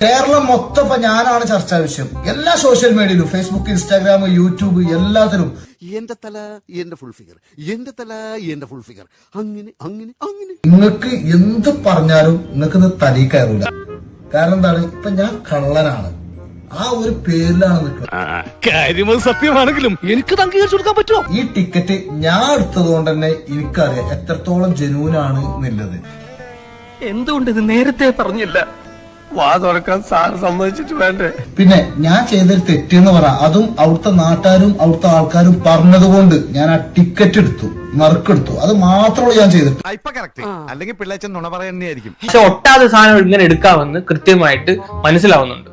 കേരളം മൊത്തം ഇപ്പൊ ഞാനാണ് ചർച്ചാ വിഷയം. എല്ലാ സോഷ്യൽ മീഡിയയിലും ഫേസ്ബുക്ക് ഇൻസ്റ്റാഗ്രാം യൂട്യൂബ് എല്ലാത്തിലും എന്റെ തല എന്റെ ഫുൾ ഫിഗർ എന്റെ തല എന്റെ ഫുൾ ഫിഗർ അങ്ങനെ അങ്ങനെ അങ്ങനെ. നിങ്ങൾക്ക് എന്ത് പറഞ്ഞാലും നിങ്ങൾക്ക് ഇത് തലയിൽ കയറൂല. കാരണം എന്താണ്? ഇപ്പൊ ഞാൻ കള്ളനാണ്. ആ ഒരു പേരിലാണ് നിൽക്കുന്നത്. സത്യമാണെങ്കിലും എനിക്ക് അംഗീകരിച്ചു കൊടുക്കാൻ പറ്റുമോ? ഈ ടിക്കറ്റ് ഞാൻ എടുത്തത് കൊണ്ട് തന്നെ എനിക്കറിയാം എത്രത്തോളം ജനുവിനാണ് എന്നുള്ളത്. എന്തുകൊണ്ട് ഇത് നേരത്തെ പറഞ്ഞില്ല? വാ തുറക്കാൻ സാർ സമ്മതിച്ചിട്ട് വേണ്ടേ? പിന്നെ ഞാൻ ചെയ്തൊരു തെറ്റെന്ന് പറ. അതും അവിടുത്തെ നാട്ടുകാരും അവിടുത്തെ ആൾക്കാരും പറഞ്ഞതുകൊണ്ട് ഞാൻ ആ ടിക്കറ്റ് എടുത്തു നറുക്കെടുത്തു അത് മാത്രമേ ഞാൻ കറക്റ്റ് അല്ലെങ്കിൽ പിള്ളേച്ചൻ നുണ പറയുന്നതായിരിക്കും പക്ഷെ ഒട്ടാതെ സാധനം ഇങ്ങനെ എടുക്കാമെന്ന് കൃത്യമായിട്ട് മനസ്സിലാവുന്നുണ്ട്.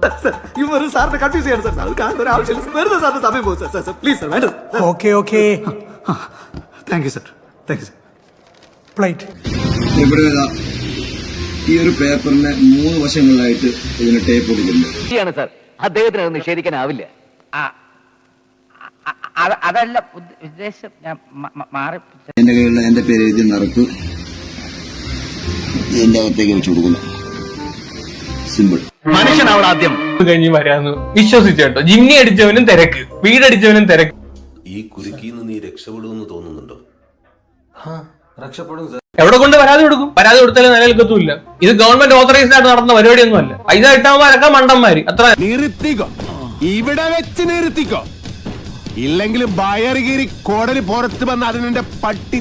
ഇവർ സാറിനെ കൺഫ്യൂസ് ചെയ്യണം സാർ അത് കാണുന്ന ഒരു ആവശ്യമില്ല. വെറുതെ സാറിന് സമയം പോകും. സാർ സാർ പ്ലീസ് സാർ വേണ്ട okay okay thank you sir thank you sir plate ഇവിടെ ഈ ഒരു പേപ്പറിന് മൂന്ന് വശങ്ങളിലായിട്ട് ഇതിന് ടേപ്പ് കൊടുക്കുന്നുണ്ട് ശരിയാണ് സാർ. അദ്ദേഹത്തിന് അത് നിഷേധിക്കാനാവില്ല. അതല്ല ഉദ്ദേശം ഞാൻ മാറി. എന്റെ കയ്യിലുള്ള എന്റെ പേര് എഴുതി നിറക്ക്. എന്റെ അകത്തേക്ക് വെച്ച് കൊടുക്കുന്നു. സിമ്പിൾ മനുഷ്യനാവണം ആദ്യം കഴിഞ്ഞ് വരാന്ന് വിശ്വസിച്ചു കേട്ടോ. ജിമ്മി അടിച്ചവനും തിരക്ക്. വീടടിച്ചവനും തിരക്ക്. ഈ കുരുക്കിന്ന് നീ രക്ഷപ്പെടുമെന്ന് തോന്നുന്നുണ്ടോ? എവിടെ കൊണ്ട് പരാതി കൊടുക്കും? പരാതി കൊടുത്താലും നിലനിൽക്കത്തുമില്ല. ഇത് ഗവൺമെന്റ് ഓതറൈസ്ഡ് ആയിട്ട് നടന്ന പരിപാടിയൊന്നും അല്ല പൈസ കിട്ടാന്മാരൊക്കെ മണ്ടന്മാര്. അത്ര നിർത്തിക്കോ. ഇവിടെ വെച്ച് നിർത്തിക്കോ. ഇല്ലെങ്കിൽ ബയറുകീറി കോടലി പുറത്ത് വന്ന് അതിനെ പട്ടി